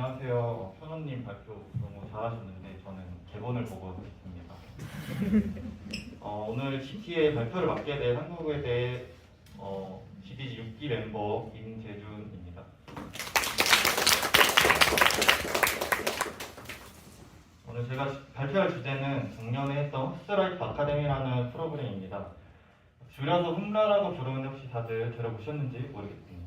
안녕하세요. 현우님 발표 너무 잘하셨는데 저는 개본을 보고 있습니다. 어, 오늘 GT의 발표를 맡게 될 한국외대 어, GDG 6기 멤버 임재준입니다. 오늘 제가 시- 발표할 주제는 작년에 했던 흡스라이프 아카데미라는 프로그램입니다. 줄여서 홈라라고 부르는데 혹시 다들 들어보셨는지 모르겠습니다.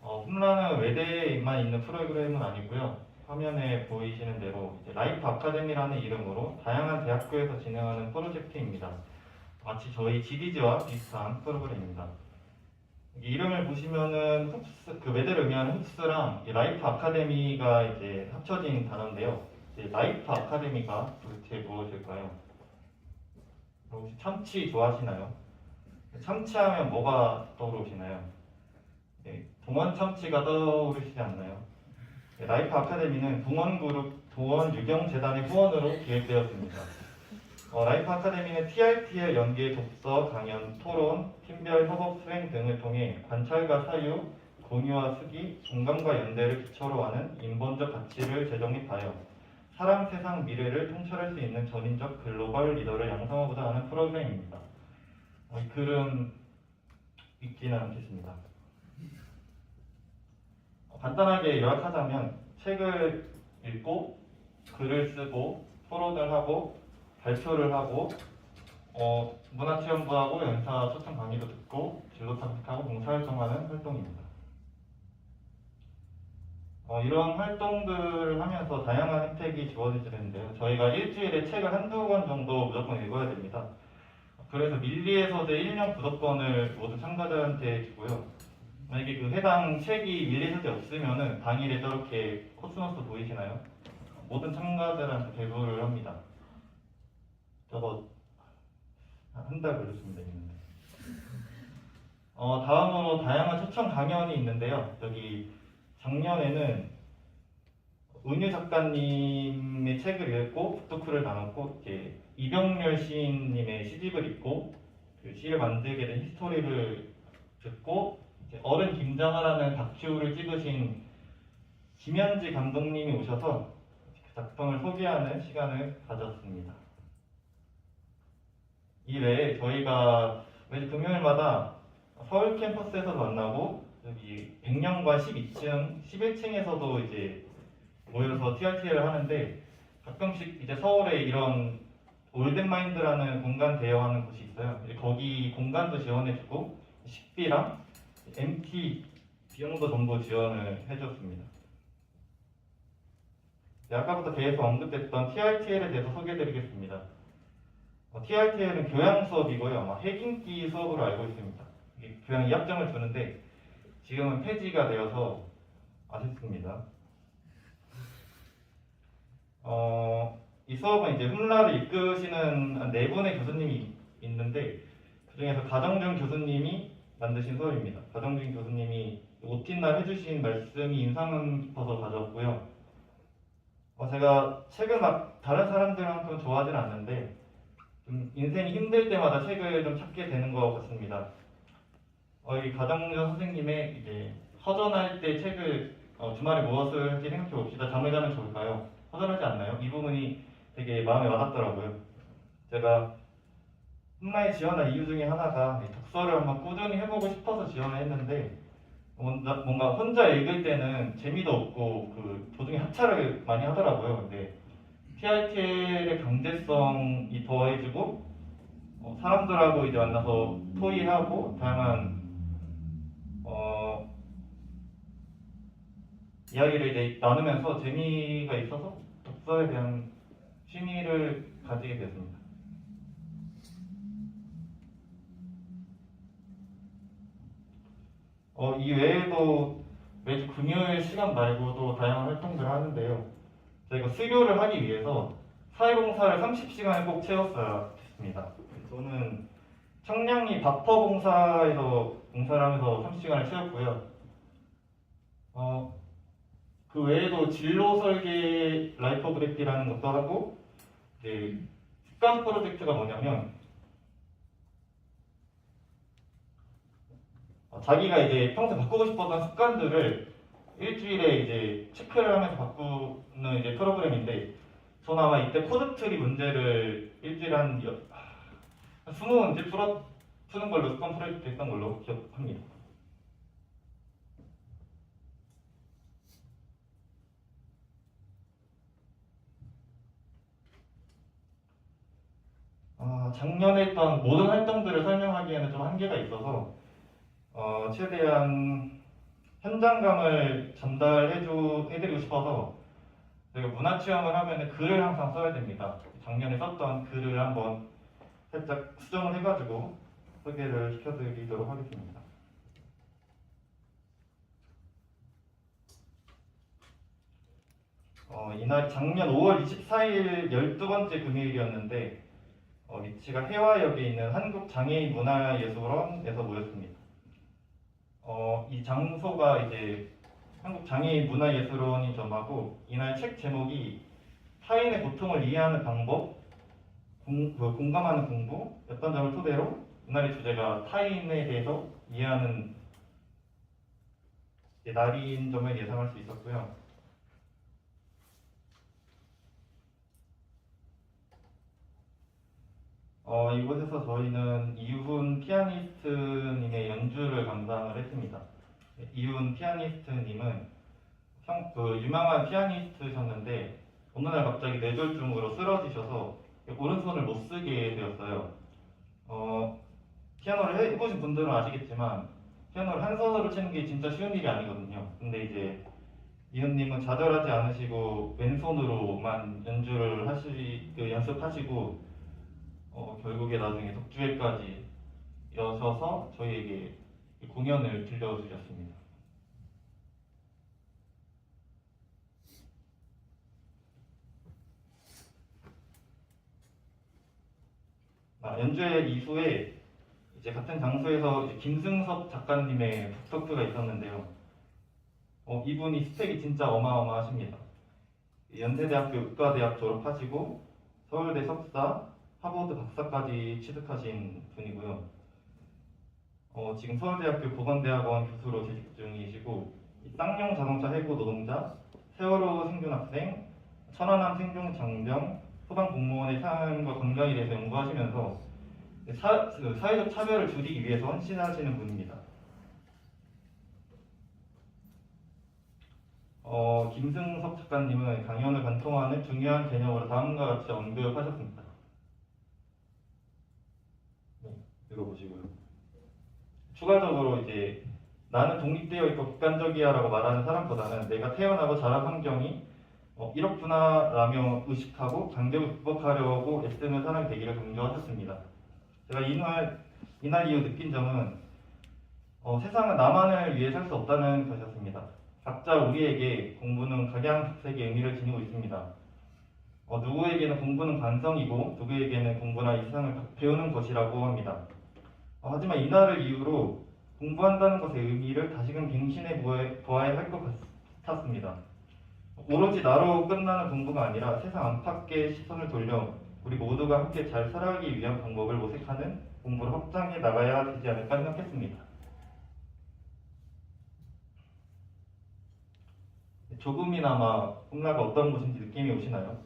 어, 홈라는 외대에만 있는 프로그램은 아니고요. 화면에 보이시는 대로 라이프 아카데미라는 이름으로 다양한 대학교에서 진행하는 프로젝트입니다. 마치 저희 GDG와 비슷한 프로그램입니다. 이름을 보시면은 흡스, 그 외대를 의미하는 흡스랑 이 라이프 아카데미가 이제 합쳐진 단어인데요. 라이프 아카데미가 도대체 무엇일까요? 혹시 참치 좋아하시나요? 참치하면 뭐가 떠오르시나요? 네, 동원 참치가 떠오르시지 않나요? 네, 라이프 아카데미는 동원그룹 동원유경재단의 후원으로 기획되었습니다. 어, 라이프 아카데미는 TRT의 연계 독서, 강연, 토론, 팀별 협업 수행 등을 통해 관찰과 사유, 공유와 수기, 공감과 연대를 기초로 하는 인본적 가치를 재정립하여 사람, 세상, 미래를 통찰할 수 있는 전인적 글로벌 리더를 양성하고자 하는 프로그램입니다. 어, 이 글은 읽지는 않겠습니다. 어, 간단하게 요약하자면 책을 읽고 글을 쓰고 토론을 하고 발표를 하고 어, 문화체험부 하고 연사 초청 강의도 듣고 진로 탐색하고 봉사활동하는 활동입니다. 어, 이런 활동들을 하면서 다양한 혜택이 주어지는데요. 저희가 일주일에 책을 한두 권 정도 무조건 읽어야 됩니다. 그래서 밀리에서도 1년 구독권을 모든 참가자한테 주고요. 만약에 그 해당 책이 밀리에서도 없으면은 당일에 저렇게 코스모스 보이시나요? 모든 참가자들한테 배부를 합니다. 저거 한 달 걸렸습니다. 있는데. 어, 다음으로 다양한 초청 강연이 있는데요. 여기 작년에는 은유 작가님의 책을 읽고 북토크를 나눴고 이제 이병렬 시인님의 시집을 읽고 그 시를 만들게 된 히스토리를 듣고 어른 김장하라는 다큐를 찍으신 김현지 감독님이 오셔서 그 작품을 소개하는 시간을 가졌습니다. 이 외에 저희가 매주 금요일마다 서울 캠퍼스에서 만나고 여기 100년과 12층, 11층에서도 이제 모여서 TRT를 하는데 가끔씩 이제 서울에 이런 올든마인드라는 공간 대여하는 곳이 있어요. 거기 공간도 지원해주고 식비랑 MT 비용도 전부 지원을 해줬습니다. 네, 아까부터 계속 언급됐던 TRTL에 대해서 소개해드리겠습니다. 어, TRTL은 교양 수업이고요. 아마 핵인기 수업으로 알고 있습니다. 교양 2학점을 주는데 지금은 폐지가 되어서 아쉽습니다. 어, 이 수업은 이제 흠라를 이끄시는 한네 분의 교수님이 있는데 그 중에서 가정준 교수님이 만드신 수업입니다. 가정준 교수님이 오틴날 해주신 말씀이 인상 깊어서 가졌고요. 어, 제가 책을 막 다른 사람들만큼 좋아하진 않는데 좀 인생이 힘들 때마다 책을 좀 찾게 되는 것 같습니다. 어, 이 가정준 선생님의 이제 허전할 때 책을 어, 주말에 무엇을 할지 생각해 봅시다. 잠을 자면 좋을까요? 허전하지 않나요? 이 부분이 되게 마음에 와닿더라고요. 제가 홈라인 지원한 이유 중에 하나가 이 독서를 한번 꾸준히 해보고 싶어서 지원을 했는데 뭔가, 혼자 읽을 때는 재미도 없고 그 도중에 하차를 많이 하더라고요. 근데 PRTL의 강제성이 더해지고 어, 사람들하고 이제 만나서 토의하고 다양한 어, 이야기를 이제 나누면서 재미가 있어서 독서에 대한 취미를 가지게 됐습니다. 어, 이 외에도 매주 금요일 시간 말고도 다양한 활동들을 하는데요. 저희가 수료를 하기 위해서 사회봉사를 30시간을 꼭 채웠어야 했습니다. 저는 청량리 바퍼봉사에서 봉사를 하면서 30시간을 채웠고요. 어, 그 외에도 진로 설계 라이퍼그래피라는 것도 하고 이제 습관 프로젝트가 뭐냐면 자기가 이제 평소 바꾸고 싶었던 습관들을 일주일에 이제 체크를 하면서 바꾸는 이제 프로그램인데 저는 아마 이때 코드 트리 문제를 일주일에 한, 여, 한 20문제 풀어, 푸는 걸로 습관 프로젝트 했던 걸로 기억합니다. 아, 작년에 했던 모든 활동들을 설명하기에는 좀 한계가 있어서 어, 최대한 현장감을 전달해주, 해드리고 싶어서 저희가 문화 체험을 하면 글을 항상 써야 됩니다. 작년에 썼던 글을 한번 살짝 수정을 해가지고 소개를 시켜드리도록 하겠습니다. 어, 이날 작년 5월 24일 12번째 금요일이었는데 어, 위치가 해화역에 있는 한국장애인문화예술원에서 모였습니다. 어, 이 장소가 이제 한국장애인문화예술원이 점하고 이날 책 제목이 타인의 고통을 이해하는 방법, 공, 그 공감하는 공부였던 점을 토대로 이날의 주제가 타인에 대해서 이해하는 날인 점을 예상할 수 있었고요. 어, 이곳에서 저희는 이훈 피아니스트님의 연주를 감상을 했습니다. 이훈 피아니스트님은 형, 그 유명한 피아니스트셨는데 어느 날 갑자기 뇌졸중으로 쓰러지셔서 오른손을 못 쓰게 되었어요. 어, 피아노를 해보신 분들은 아시겠지만 피아노를 한 손으로 치는 게 진짜 쉬운 일이 아니거든요. 근데 이제 이훈님은 좌절하지 않으시고 왼손으로만 연주를 하시, 그 연습하시고 어, 결국에 나중에 독주회까지 여셔서 저희에게 이 공연을 들려주셨습니다. 아, 연주회 이후에 이제 같은 장소에서 이제 김승섭 작가님의 북토크가 있었는데요. 어, 이분이 스펙이 진짜 어마어마하십니다. 연세대학교 의과대학 졸업하시고 서울대 석사, 하버드 박사까지 취득하신 분이고요. 어, 지금 서울대학교 보건대학원 교수로 재직 중이시고 이 쌍용 자동차 해고 노동자, 세월호 생존 학생, 천안함 생존 장병, 소방 공무원의 삶과 건강에 대해서 연구하시면서 사, 그 사회적 차별을 줄이기 위해서 헌신하시는 분입니다. 어, 김승석 작가님은 강연을 관통하는 중요한 개념으로 다음과 같이 언급하셨습니다. 네, 읽어보시고요. 추가적으로 이제 나는 독립되어 있고 객관적이야라고 말하는 사람보다는 내가 태어나고 자란 환경이 어, 이렇구나라며 의식하고 간격을 극복하려고 애쓰는 사람이 되기를 강조하셨습니다. 제가 이날 이날 이후 느낀 점은 어, 세상은 나만을 위해 살 수 없다는 것이었습니다. 각자 우리에게 공부는 각양각색의 의미를 지니고 있습니다. 어, 누구에게는 공부는 관성이고 누구에게는 공부나 이 세상을 배우는 것이라고 합니다. 어, 하지만 이날을 이유로 공부한다는 것의 의미를 다시금 갱신해 보아- 보아야 할 것 같았습니다. 오로지 나로 끝나는 공부가 아니라 세상 안팎의 시선을 돌려 우리 모두가 함께 잘 살아가기 위한 방법을 모색하는 공부를 확장해 나가야 되지 않을까 생각했습니다. 조금이나마 홈라가 어떤 곳인지 느낌이 오시나요?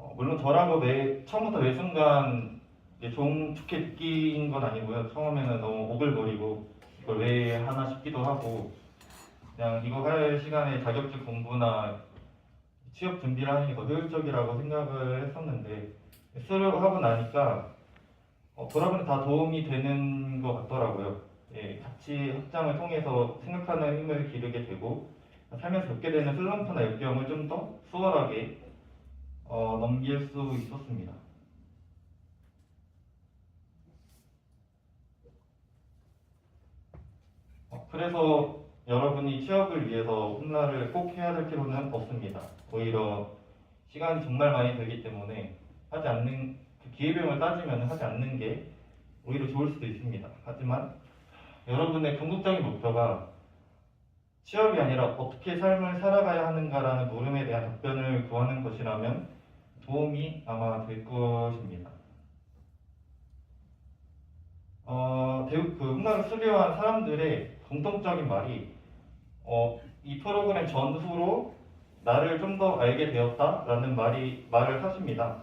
어, 물론 저라고 매, 처음부터 매 순간 이제 좀 좋게 느낀 건 아니고요. 처음에는 너무 오글거리고 이걸 왜 하나 싶기도 하고 그냥 이거 할 시간에 자격증 공부나 취업 준비를 하는 게 더 효율적이라고 생각을 했었는데 수료를 하고 나니까 어, 돌아보니 다 도움이 되는 것 같더라고요. 예, 같이 확장을 통해서 생각하는 힘을 기르게 되고 살면서 겪게 되는 슬럼프나 역경을 좀 더 수월하게 어, 넘길 수 있었습니다. 어, 그래서 여러분이 취업을 위해서 홈라를 꼭 해야 될 필요는 없습니다. 오히려 시간이 정말 많이 들기 때문에 하지 않는 그 기회비용을 따지면 하지 않는 게 오히려 좋을 수도 있습니다. 하지만 여러분의 궁극적인 목표가 취업이 아니라 어떻게 삶을 살아가야 하는가라는 물음에 대한 답변을 구하는 것이라면 도움이 아마 될 것입니다. 어, 대우 그 흑락을 수료한 사람들의 공통적인 말이 어, 이 프로그램 전후로 나를 좀 더 알게 되었다라는 말이 말을 하십니다.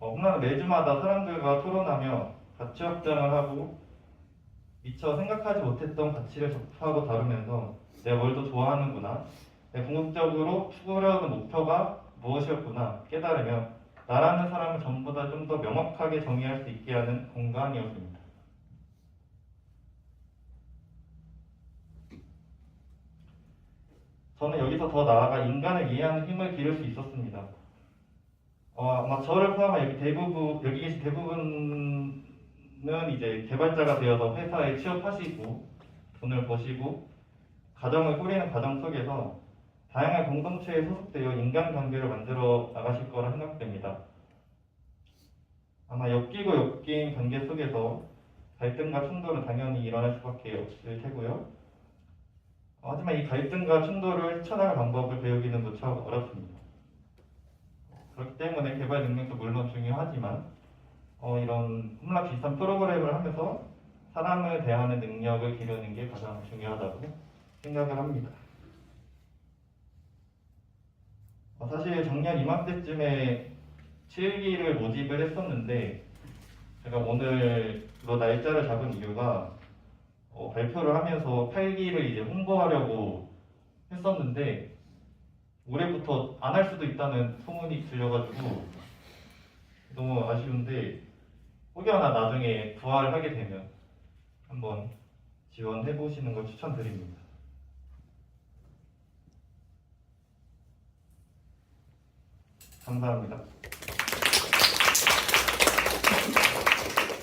어, 흑락은 매주마다 사람들과 토론하며 가치 확장을 하고 미처 생각하지 못했던 가치를 접하고 다루면서 뭘더 좋아하는구나, 내 궁극적으로 추구하려는 목표가 무엇이었구나 깨달으며 나라는 사람을 전보다 좀 더 명확하게 정의할 수 있게 하는 공간이었습니다. 저는 여기서 더 나아가 인간을 이해하는 힘을 기를 수 있었습니다. 어, 아마 저를 포함한 여기 대부분 여기 계신 대부분은 이제 개발자가 되어서 회사에 취업하시고 돈을 버시고 가정을 꾸리는 과정 속에서 다양한 공동체에 소속되어 인간관계를 만들어 나가실 거라 생각됩니다. 아마 엮이고 엮인 관계 속에서 갈등과 충돌은 당연히 일어날 수밖에 없을 테고요. 어, 하지만 이 갈등과 충돌을 헤쳐나갈 방법을 배우기는 무척 어렵습니다. 그렇기 때문에 개발 능력도 물론 중요하지만 어, 이런 홈라 비슷한 프로그램을 하면서 사람을 대하는 능력을 기르는 게 가장 중요하다고 생각을 합니다. 어, 사실 작년 이맘때쯤에 7기를 모집을 했었는데 제가 오늘로 날짜를 잡은 이유가 어, 발표를 하면서 8기를 이제 홍보하려고 했었는데 올해부터 안 할 수도 있다는 소문이 들려가지고 너무 아쉬운데 혹여나 나중에 부활하게 되면 한번 지원해 보시는 걸 추천드립니다. 감사합니다.